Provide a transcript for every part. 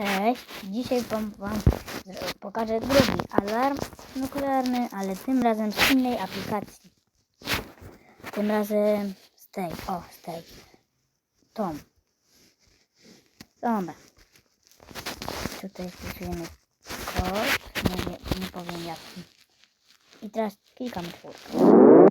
Cześć, dzisiaj wam, wam pokażę drugi alarm nuklearny, ale tym razem z innej aplikacji. Tym razem z tej, o, z tej. Tom. Dobra. Tutaj wpisujemy kod, nie, nie powiem jaki. I teraz klikamy czwórkę.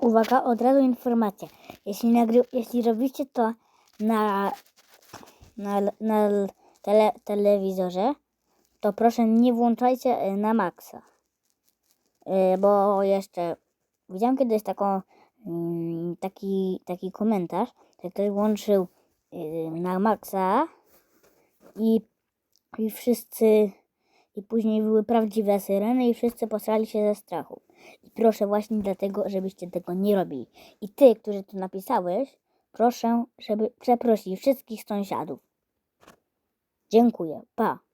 Uwaga, od razu informacja. Jeśli, nagry, jeśli robicie to na, na, na tele, telewizorze, to proszę nie włączajcie y, na maksa. Y, Bo jeszcze widziałem kiedyś taką, mm, taki, taki komentarz, że ktoś włączył y, na maksa i, i wszyscy i później były prawdziwe syreny i wszyscy posrali się ze strachu. I proszę właśnie dlatego, żebyście tego nie robili. I ty, który to napisałeś, proszę, żeby przeprosić wszystkich sąsiadów. Dziękuję. Pa.